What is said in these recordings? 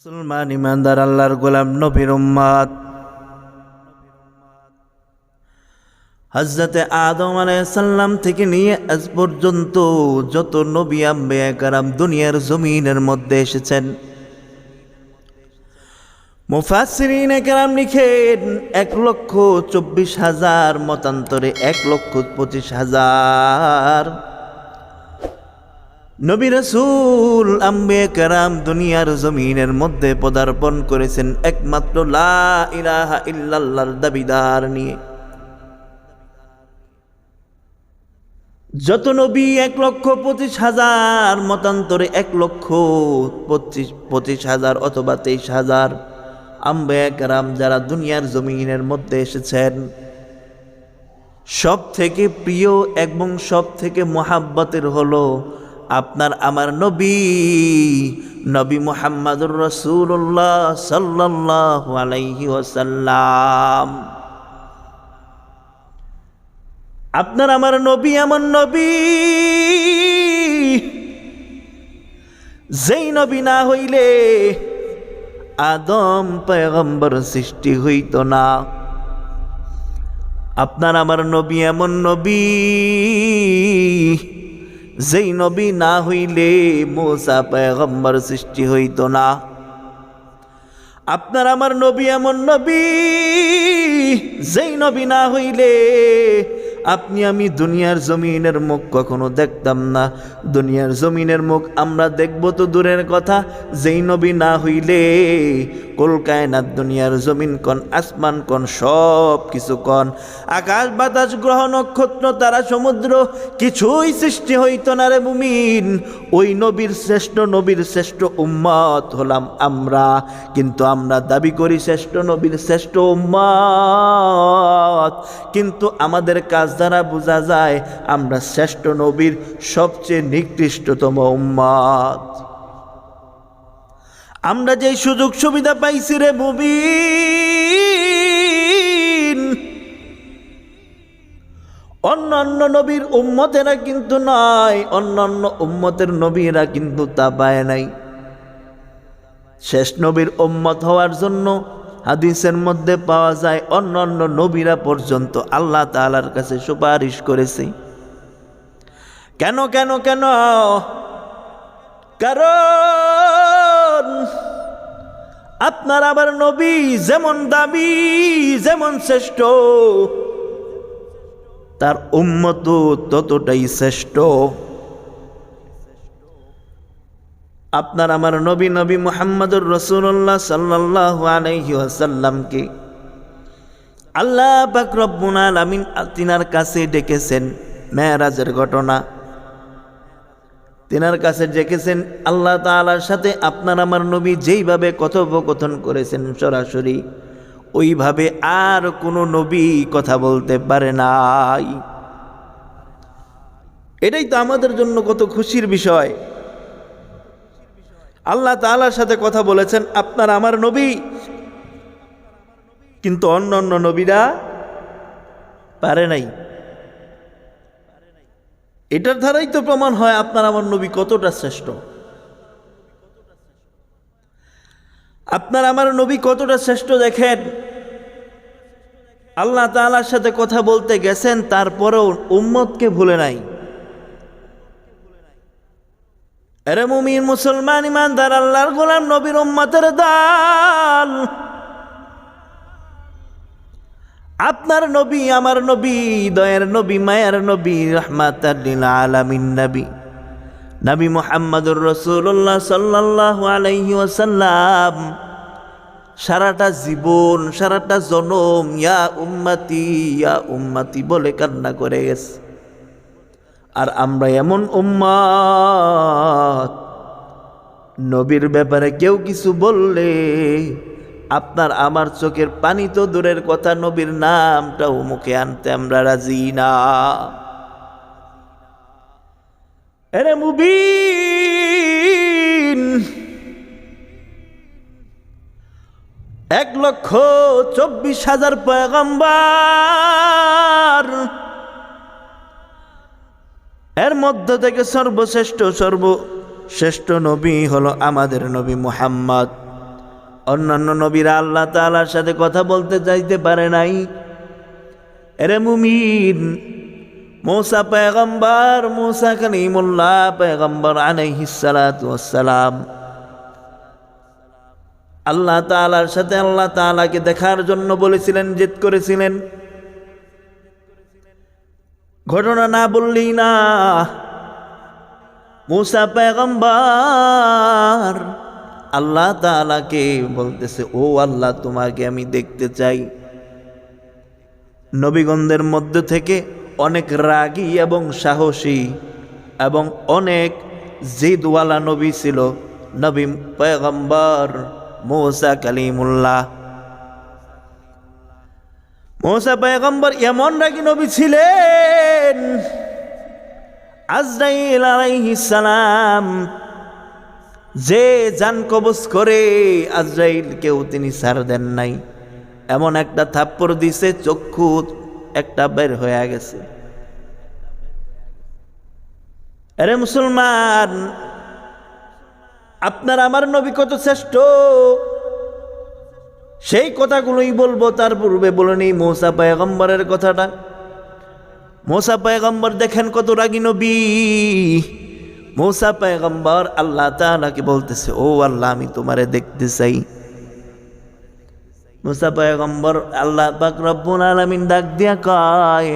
মুসলমান ইমানদার আল্লাহর গোলাম নবীর উম্মাদ। হজরতে আদম আলাইসাল্লাম থেকে নিয়ে আজ পর্যন্ত যত নবী আম্বে কারাম দুনিয়ার জমিনের মধ্যে এসেছেন। মুফাসিরিন একরাম লিখেন, এক লক্ষ চব্বিশ হাজার, মতান্তরে এক লক্ষ পঁচিশ হাজার। নবী রসুল আম্বে কারাম দুনিয়ার জমিনের মধ্যে পদার্পণ করেছেন একমাত্র লা ইলাহা ইল্লাল্লাহর দাবিদার নিয়ে। যত নবী এক লক্ষ পঁচিশ হাজার, মতান্তরে এক লক্ষ পঁচিশ পঁচিশ হাজার অথবা তেইশ হাজার আম্বে কারাম যারা দুনিয়ার জমিনের মধ্যে এসেছেন সব থেকে প্রিয় এবং সব থেকে মহাব্বতের হলো আপনার আমার নবী নবী মোহাম্মদুর রসুল্লাহ সাল্লাহ আলাইহি ওসাল্লাম আপনার আমার নবী আমার নবী, যেই নবী না হইলে আদম পয়গম্বর সৃষ্টি হইত না। আপনার আমার নবী এমন নবী যেই নবী না হইলে মোসা পয়গম্বর সৃষ্টি হইত না। আপনার আমার নবী এমন নবী, যেই নবী না হইলে আপনি আমি দুনিয়ার জমিনের মুখ কখনো দেখতাম না। দুনিয়ার জমিনের মুখ আমরা দেখব তো দূরের কথা, যেই নবী না হইলে কলকায়নার দুনিয়ার জমিন কন, আসমান কন, সব কিছু কন। আকাশ, বাতাস, গ্রহ, নক্ষত্র, তারা, সমুদ্র, কিছুই সৃষ্টি হইত না রে মুমিন। ওই নবীর শ্রেষ্ঠ নবীর শ্রেষ্ঠ উম্মত হলাম আমরা। কিন্তু আমরা দাবি করি শ্রেষ্ঠ, নবীর শ্রেষ্ঠ উম্মত। কিন্তু আমাদের কাজ দ্বারা বোঝা যায়, আমরা শ্রেষ্ঠ, নবীর সবচেয়ে নিকৃষ্টতম উম্মত। আমরা যেই সুযোগ সুবিধা পাইছি রে মুবিন অন্য অন্য নবীর উম্মতেরা কিন্তু নয় অন্য অন্য উম্মতের নবীরা কিন্তু তা পায় নাই। শেষ নবীর উম্মত হওয়ার জন্য হাদিসের মধ্যে পাওয়া যায় অন্য অন্য নবীরা পর্যন্ত আল্লাহ তালার কাছে সুপারিশ করেছে। কেন কেন কেন? কারণ আপনার আবার নবী যেমন দাবি যেমন শ্রেষ্ঠ, তার উম্মত ততটাই শ্রেষ্ঠ। আপনার আমার নবী নবী মোহাম্মদুর রসুল্লাহ সাল্লাহ আলহি আসাল্লামকে আল্লাহ বাকরব্বুল আলমিন তিনার কাছে ডেকেছেন মেয়েরাজের ঘটনা। তিনার কাছে ডেকেছেন, আল্লাহ তালার সাথে আপনার আমার নবী যেইভাবে কথোপকথন করেছেন সরাসরি, ওইভাবে আর কোনো নবী কথা বলতে পারে নাই। এটাই তো আমাদের জন্য কত খুশির বিষয়। আল্লাহ তালার সাথে কথা বলেছেন, আপনার আমার নবী। কিন্তু অন্য অন্য নবীরা পারে নাই। এটার দ্বারাই তো প্রমাণ হয় আপনার আমার নবী কতটা শ্রেষ্ঠ। আপনার আমার নবী কতটা শ্রেষ্ঠ দেখেন। আল্লাহ তালার সাথে কথা বলতে গেছেন, তারপরেও উম্মতকে ভুলে নাই। এরে মুমিন মুসলমান ইমানদার, আল্লাহর গোলাম নবীর উম্মতের দাল। আপনার নবী, আমার নবী, দয়ের নবী, মায়ের নবী, রহমাত আলামিন নবী। নবী মোহাম্মদুর রসুল্লাহ সাল্লাহ আলাইহি ওসাল্লাম সারাটা জীবন, সারাটা জনম, ইয়া উম্মাতি ইয়া উম্মাতি বলে কান্না করে গেছে। আর আমরা এমন উম্মাত নবীর ব্যাপারে কেউ কিছু বললে আপনার আমার চোখের পানি তো দূরের কথা, নবীর নামটাও মুখে আনতে আমরা রাজি না। এরে মুবিন, এক লক্ষ চব্বিশ হাজার পয়গম্বার, এর মধ্য থেকে সর্বশ্রেষ্ঠ সর্বশ্রেষ্ঠ নবী হলো আমাদের নবী মুহাম্মদ। অন্যান্য নবীরা আল্লাহ তাআলার সাথে কথা বলতে চাইতে পারে নাই। এরে মুমিন, মৌসা পেগম্বর মৌসা কালিমুল্লাহ পেগম্বর আলাইহিস সালাতু ওয়াসসালাম। আল্লাহ তাআলার সাথে আল্লাহ তাআলাকে দেখার জন্য বলেছিলেন, জেদ করেছিলেন। ঘটনা না বললেই না। মুসা পেগম্বর আল্লাহ তাআলাকে বলতেছে, ও আল্লাহ, তোমাকে আমি দেখতে চাই। নবীগণদের মধ্য থেকে অনেক রাগী এবং সাহসী এবং অনেক জিদওয়ালা নবী ছিল, নবী পেগম্বর মৌসা কালিমুল্লাহ। মৌসা পেগম্বর এমন রাগী নবী ছিলেন, আজরাইল আলাইহিস সালাম যে জান কবজ করে আজরাইলকেও তিনি ছাড় দেন নাই। এমন একটা থাপ্পড় দিছে, চক্ষু একটা বের হয়ে গেছে। আরে মুসলমান, আপনার আমার নবী কত শ্রেষ্ঠ? সেই কথাগুলোই বলব, তার পূর্বে বলে নেই মৌসা পায়গম্বরের কথাটা। মৌসা পায়গম্বর দেখেন কত রাগী নবী। মৌসা পায়গম্বর আল্লাহ তাআলাকে বলতেছে, ও আল্লাহ, আমি তোমারে দেখতে চাই। মুসা পয়গম্বর আল্লাহ পাক রব্বুল আলামিন ডাক দিয়া কয়,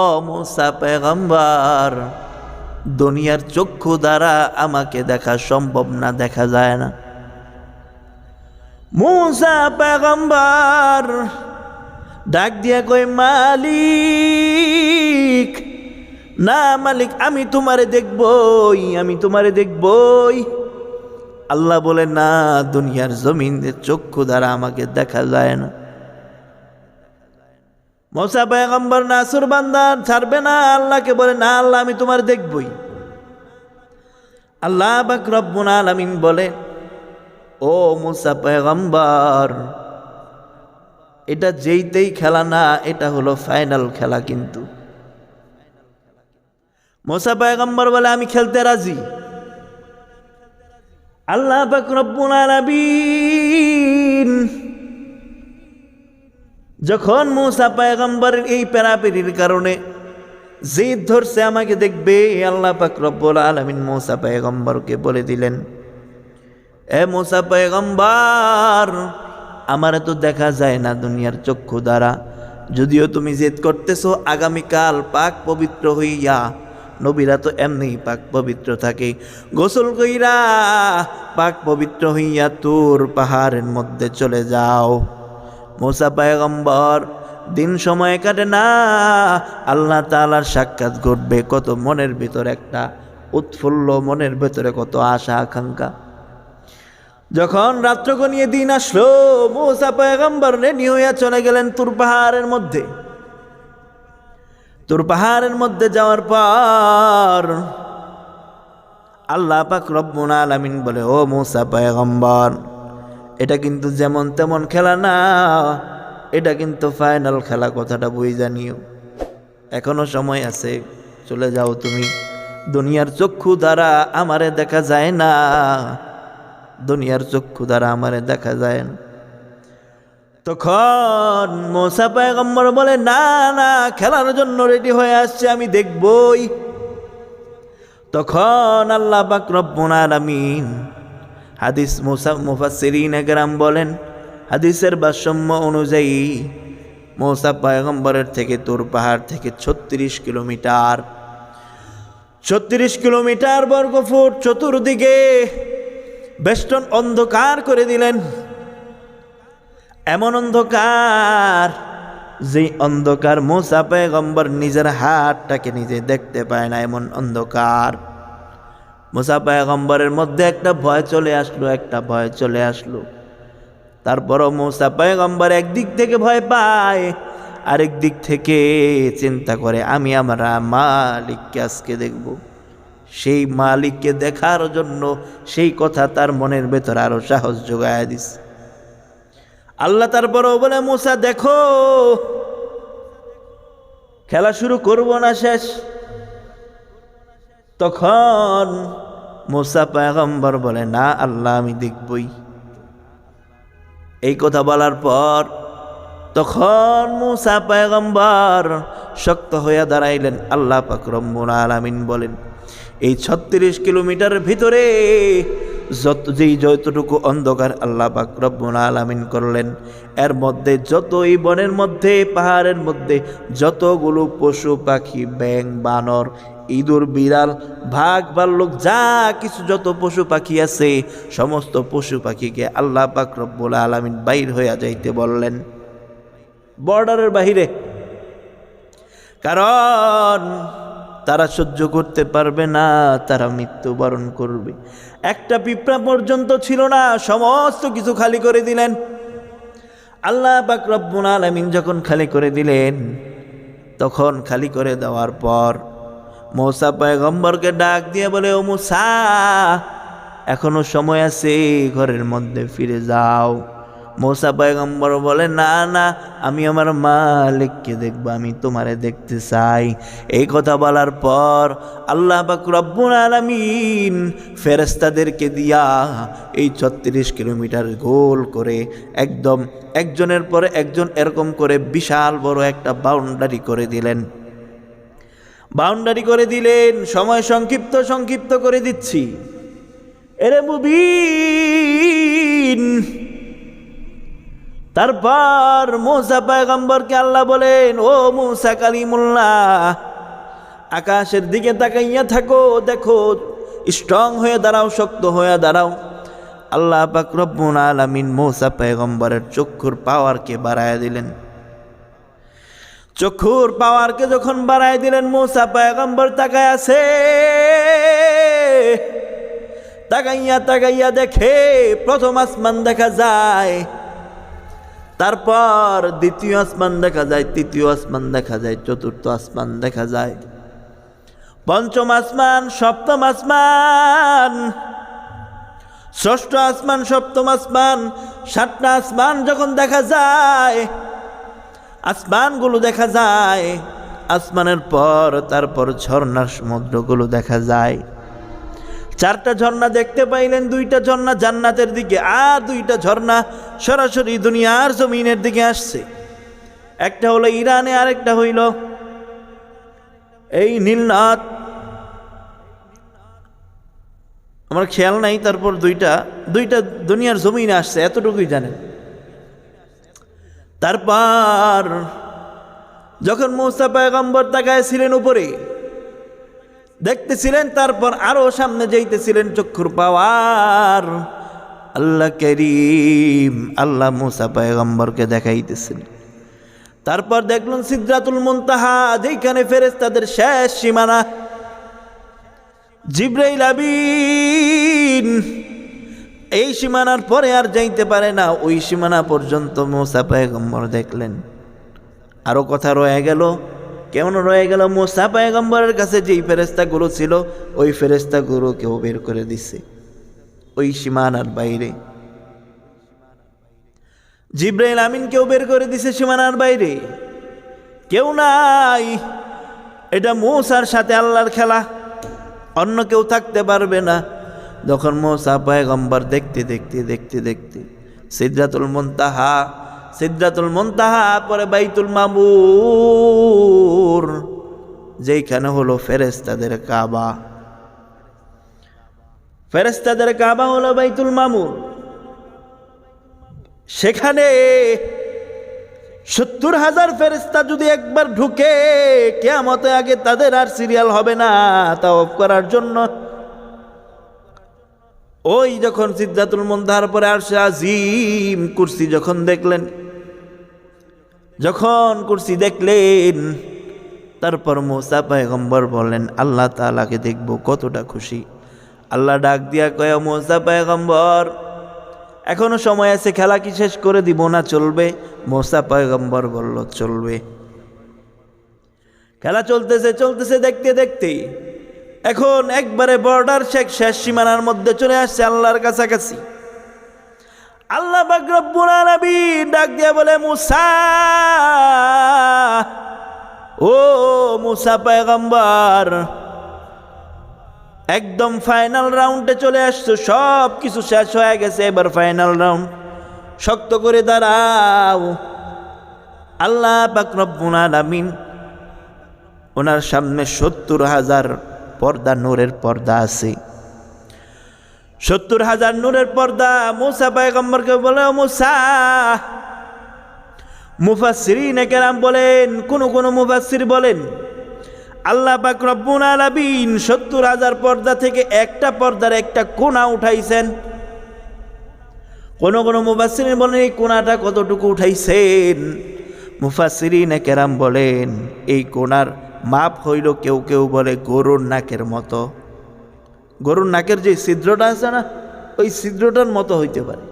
ও মুসা পয়গম্বর, দুনিয়ার চক্ষু দ্বারা আমাকে দেখা সম্ভব না, দেখা যায় না। মুসা পয়গম্বর ডাক দিয়া কয়, মালিক না মালিক, আমি তোমারে দেখবই, আমি তোমারে দেখবই। আল্লাহ বলে, না, দুনিয়ার জমিন চক্ষু দ্বারা আমাকে দেখা যায় না। মশা পেগম্বর নাসুর বান্দার ছাড়বে না, আল্লাহকে বলে, না, আল্লাহ, আমি তোমার দেখবই। আল্লাহ বাক রব্বুল আলামিন বলে, ও মুসা পেগম্বর এটা যেইতেই খেলা না, এটা হলো ফাইনাল খেলা কিন্তু। মোসা পেগম্বর বলে, আমি খেলতে রাজি। আল্লাহ রব্বুল আলামিন যখন মুসা পায়গম্বরের এই প্যারাপেরির কারণে জিদ ধরছে, আমাকে দেখবে আল্লাহ পাক রব্বুল আলামিন মুসা পায়গম্বরকে বলে দিলেন, এ মুসা পায়গম্বর, আমার তো দেখা যায় না দুনিয়ার চক্ষু দ্বারা। যদিও তুমি জেদ করতেছো, আগামীকাল পাক পবিত্র হইয়া নবীরা তো এমনি পাক পবিত্র থাকে। গোসল কইরা পাক পবিত্র হইয়া তোর পাহাড়ের মধ্যে চলে যাও। মোসা পায়গম্বর, দিন সময় কাটে না, আল্লাহ তালার সাক্ষাৎ ঘটবে কত মনের ভিতর একটা উৎফুল্ল মনের ভেতরে কত আশা, আকাঙ্ক্ষা। যখন রাত্র গনিয়ে দিন আসলো, মোসা পায়গম্বর রেডি হইয়া চলে গেলেন তুর পাহাড়ের মধ্যে। তোর পাহাড়ের মধ্যে যাওয়ার পর আল্লাহ পাক রব্বুল আলামিন বলে, ও মুসা পয়গম্বর, এটা কিন্তু যেমন তেমন খেলা না, এটা কিন্তু ফাইনাল খেলা, কথাটা বই জানিও। এখনও সময় আছে, চলে যাও তুমি। দুনিয়ার চক্ষু দ্বারা আমারে দেখা যায় না, দুনিয়ার চক্ষু দ্বারা আমারে দেখা যায় না। তখন মোসা পায়গম্বর বলে, না না, খেলার জন্য রেডি হয়ে আসছে, আমি দেখবই। তখন আল্লাহ পাক আলামিন হাদিস মুসা, মুফাসসিরিন একরাম বলেন, হাদিসের ভারসাম্য অনুযায়ী মৌসা পায়গম্বরের থেকে তোর পাহাড় থেকে ছত্রিশ কিলোমিটার ছত্রিশ কিলোমিটার বর্গফুট চতুর্দিকে বেষ্টন অন্ধকার করে দিলেন। এমন অন্ধকার যে অন্ধকার মোসা পেগম্বর নিজের হাতটাকে নিজে দেখতে পায় না, এমন অন্ধকার। মোসা পেগম্বরের মধ্যে একটা ভয় চলে আসলো, একটা ভয় চলে আসলো। তারপরও মোসা পেগম্বর একদিক থেকে ভয় পায়, আরেক দিক থেকে চিন্তা করে, আমি আমার মালিককে আজকে দেখব। সেই মালিককে দেখার জন্য সেই কথা তার মনের ভেতর আরও সাহস যোগায় দিছে। আল্লাহ তারপরও বলে, মুসা, দেখো, খেলা শুরু করব না শেষ। তখন মুসা পায়গম্বর বলে, না, আল্লাহ, আমি দেখবই। এই কথা বলার পর তখন মুসা পয়গম্বর শক্ত হইয়া দাঁড়াইলেন। আল্লাহ পাক রব্বুল আলামিন বলেন, এই ছত্রিশ কিলোমিটার ভিতরে যত যেই যতটুকু অন্ধকার আল্লাহ পাক রব্বুল আলামিন করলেন, এর মধ্যে যত এই বনের মধ্যে, পাহাড়ের মধ্যে, যতগুলো পশু পাখি ব্যাং বানর, ইঁদুর, বিড়াল ভাগ ভাল্লুক, যা কিছু যত পশু পাখি আছে, সমস্ত পশু পাখিকে আল্লাহ পাক রব্বুল আলামিন বাইর হইয়া যাইতে বললেন। বর্ডারের বাহিরে। কারণ তারা সহ্য করতে পারবে না, তারা মৃত্যুবরণ করবে। একটা পিঁপড়া পর্যন্ত ছিল না, সমস্ত কিছু খালি করে দিলেন। আল্লাহ পাক রব্বুল আলামিন যখন খালি করে দিলেন, তখন খালি করে দেওয়ার পর মৌসা পয়গম্বরকে ডাক দিয়ে বলে, ও মুসা, এখনও সময় আছে, ঘরের মধ্যে ফিরে যাও। মৌসা পয়গম্বর বলে, না না, আমি আমার মালিককে দেখব, আমি তোমারে দেখতে চাই। এই কথা বলার পর আল্লাহ পাক রব্বুল আলামিন ফেরেস্তাদেরকে দিয়া এই ছত্রিশ কিলোমিটার গোল করে একদম একজনের পরে একজন এরকম করে বিশাল বড় একটা বাউন্ডারি করে দিলেন। বাউন্ডারি করে দিলেন, সময় সংক্ষিপ্ত সংক্ষিপ্ত করে দিচ্ছি। এরে মুবিন তারপর মুসা পয়গম্বরকে আল্লাহ বলেন, ও মুসা কালিমুল্লাহ, আকাশের দিকে তাকাইয়া থাকো, দেখো স্ট্রং হয়ে দাঁড়াও, শক্ত হয়ে দাঁড়াও। আল্লাহ পাক রব্বুল আলামিন মুসা পয়গম্বরের চক্ষুর পাওয়ারকে বাড়ায় দিলেন। চক্ষুর পাওয়ারকে যখন বাড়ায় দিলেন, মুসা পয়গম্বর তাকায় আছে। তাকাইয়া তাকাইয়া দেখে প্রথম আসমান দেখা যায়। তারপর দ্বিতীয় আসমান দেখা যায়, তৃতীয় আসমান দেখা যায়, চতুর্থ আসমান দেখা যায়। পঞ্চম আসমান, সপ্তম আসমান, ষষ্ঠ আসমান, সপ্তম আসমান, সাতটা আসমান যখন দেখা যায়, আসমানগুলো দেখা যায়, আসমানের পর, তারপর ঝর্ণার সমুদ্রগুলো দেখা যায়। চারটা ঝর্ণা দেখতে পাইলেন, দুইটা ঝর্ণা জান্নাতের দিকে, আর দুইটা ঝর্ণা সরাসরি দুনিয়ার জমিনের দিকে আসছে। একটা হলো ইরানে, আরেকটা হইল এই নীলনাথ আমার খেয়াল নাই, তারপর দুইটা দুইটা দুনিয়ার জমিনে আসছে, এতটুকুই জানেন। তারপর যখন মৌসা পয়গম্বর তাকায় ছিলেন উপরে দেখতেছিলেন, তারপর আরও সামনে যাইতেছিলেন চক্ষুর পাওয়ার। আল্লাহ করিম, আল্লাহ মুসা পয়গম্বরকে দেখাইতেছেন। তারপর দেখলেন সিদ্ধাতুল মুনতাহা যেখানে ফেরেস তাদের শেষ সীমানা। জিব্রাইল আবিন এই সীমানার পরে আর যাইতে পারে না। ওই সীমানা পর্যন্ত মোসা পয়গম্বর দেখলেন। আরও কথা রয়ে গেল। কেমন রয়ে গেল মোসা পয়গম্বরের কাছে যেই ফেরেস্তা ফেরেস্তাগুলো ছিল, ওই ফেরেস্তাগুলো কেউ বের করে দিছে। ওই সীমানার বাইরে। জিব্রাইল আমিন কেউ বের করে দিছে সীমানার বাইরে। কেউ নাই। এটা মৌসার সাথে আল্লাহর খেলা। অন্য কেউ থাকতে পারবে না। যখন মৌসা পয়গম্বর দেখতে দেখতে দেখতে দেখতে সিদ্ধাতুল মন্তাহা সিদ্ধাতুল মন্তাহা, পরে বাইতুল মামুর, যেইখানে হলো ফেরেস্তাদের কাবা। ফেরেস্তাদের কাবা হলো বাইতুল মামুর। সেখানে সত্তর হাজার ফেরিস্তা যদি একবার ঢুকে কেয়ামতে আগে তাদের আর সিরিয়াল হবে না তা অফ করার জন্য। ওই যখন সিদ্ধাতুল মন্দার পরে আর সে আজিম কুর্সি যখন দেখলেন যখন কুর্সি দেখলেন, তারপর মোসা পায়গম্বর বললেন, আল্লাহ তালাকে দেখব কতটা খুশি। আল্লাহ ডাক দিয়া কয় মোসা পায়গম্বর, এখনও সময় আছে, খেলা কি শেষ করে দিব না, চলবে? মোসা পয়গম্বর বলল, চলবে। খেলা চলতেছে চলতেছে দেখতে দেখতে। এখন একবারে বর্ডার শেখ শেষ সীমানার মধ্যে চলে আসছে আল্লাহর কাছাকাছি। আল্লাহ বাকরব্বুল আলামিন ডাক দিয়ে বলে, মুসা, ও মুসা পয়গম্বর, একদম ফাইনাল রাউন্ডে চলে আসছো সব কিছু শেষ হয়ে গেছে, এবার ফাইনাল রাউন্ড শক্ত করে দাঁড়াও। আল্লাহ পাক রব্বুল আলামিন ওনার সামনে সত্তর হাজার পর্দা, নূরের পর্দা আছে। সত্তর হাজার নূরের পর্দা মুসা পায়গম্বরকে বলে মুসা। মুফাসসিরিন কেরাম বলেন, কোন কোন মুফাসসির বলেন, আল্লাহ পাক রব্বুল আলামিন সত্তর হাজার পর্দা থেকে একটা পর্দার একটা কোনা উঠাইছেন। কোন কোন মুফাসসিরিন বলেন, এই কোনাটা কতটুকু উঠাইছেন? মুফাসসিরিন কেরাম বলেন, এই কোনার মাপ হইল কেউ কেউ বলে গরুর নাকের মতো। গরুর নাকের যে ছিদ্রটা আছে না, ওই ছিদ্রটার মতো হইতে পারে।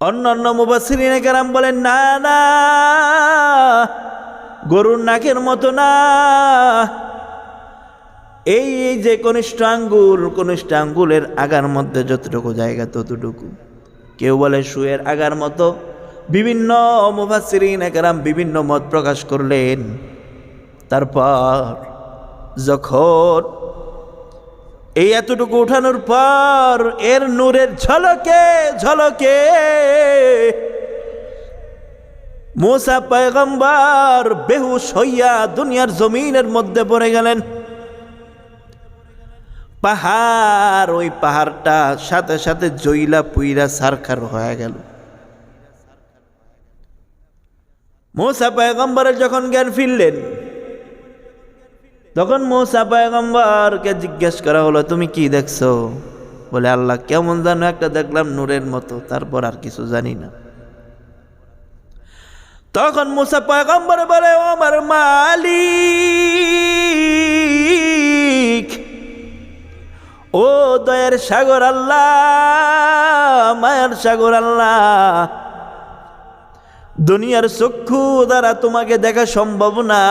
অন্য অন্য মুবাসিরিনে কেরাম বলেন, না না, গরুর নাকের মতো না। এই এই যে কনিষ্ঠ আঙ্গুল, কনিষ্ঠ আঙ্গুলের আগার মধ্যে যতটুকু জায়গা ততটুকু। কেউ বলে শুয়ের আগার মতো। বিভিন্ন মুফাসিরিন একরাম বিভিন্ন মত প্রকাশ করলেন। তারপর যখন এই এতটুকু উঠানোর পর এর নূরের ঝলকে ঝলকে। মোসা পয়গম্বর বেহুশ হইয়া দুনিয়ার জমিনের মধ্যে পড়ে গেলেন। পাহাড়, ওই পাহাড়টা সাথে সাথে জইলা পুইরা সারখার হয়ে গেল। মোসা পয়গম্বরের যখন জ্ঞান ফিরলেন তখন মোসা পয়গম্বরকে জিজ্ঞেস করা হলো, তুমি কি দেখছ? বলে, আল্লাহ কেমন জানো একটা দেখলাম নূরের মতো, তারপর আর কিছু জানি না। তখন মুসা পয়গম্বর বলে, ও আমার মালিক, ও দয়ের সাগর আল্লাহ, মায়ের সাগর আল্লাহ, দুনিয়ার চক্ষু দ্বারা তোমাকে দেখা সম্ভব না।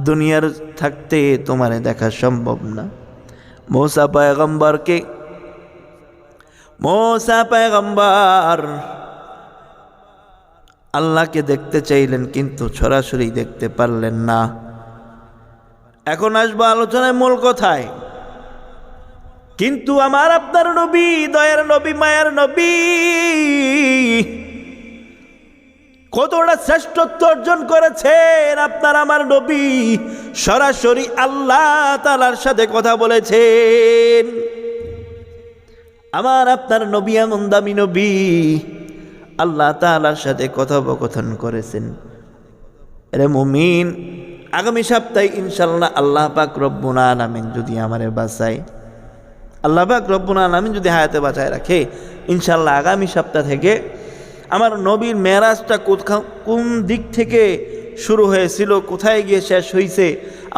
দুনিয়ার থাকতে তোমারে দেখা সম্ভব না। মৌসা পায়গম্বরকে, মৌসা পায়গম্বর, আল্লাহকে দেখতে চাইলেন কিন্তু সরাসরি দেখতে পারলেন না। এখন আসব আলোচনায় মূল কথায়। কিন্তু আমার আপনার নবী, দয়ার নবী, মায়ার নবী কতটা শ্রেষ্ঠত্ব অর্জন করেছেন আপনার আমার নবী? সরাসরি আল্লাহ তালার সাথে কথা বলেছেন। আমার আপনার নবী এমন দামি নবী। আল্লাহ তালার সাথে কথোপকথন করেছেন। রে মুমিন, আগামী সপ্তাহে ইনশাল্লাহ আল্লাহ পাক রব্বুল আলামিন যদি আমারে বাঁচায়, আল্লাহ পাক রব্বুল আলামিন যদি হায়াতে বাঁচায় রাখে ইনশাল্লাহ আগামী সপ্তাহ থেকে আমার নবীর মেরাজটা কোন দিক থেকে শুরু হয়েছিল, কোথায় গিয়ে শেষ হয়েছে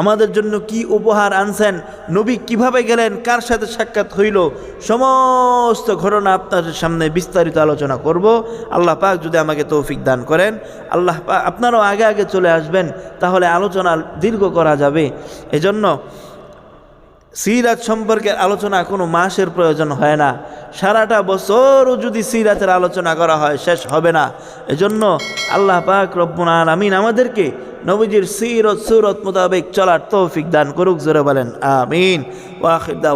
আমাদের জন্য কি উপহার আনছেন, নবী কীভাবে গেলেন, কার সাথে সাক্ষাৎ হইল, সমস্ত ঘটনা আপনাদের সামনে বিস্তারিত আলোচনা করব। আল্লাহ পাক যদি আমাকে তৌফিক দান করেন, আল্লাহ পাক আপনারাও আগে আগে চলে আসবেন, তাহলে আলোচনা দীর্ঘ করা যাবে। এজন্য সিরাত সম্পর্কে আলোচনা কোনো মাসের প্রয়োজন হয় না। সারাটা বছরও যদি সিরাতের আলোচনা করা হয়, শেষ হবে না। এজন্য আল্লাহ পাক রব্বুল আমিন আমাদেরকে নবীজির সিরত সুরত মোতাবেক চলার তৌফিক দান করুক, জোরে বলেন, আমিন। ওয়াখিদা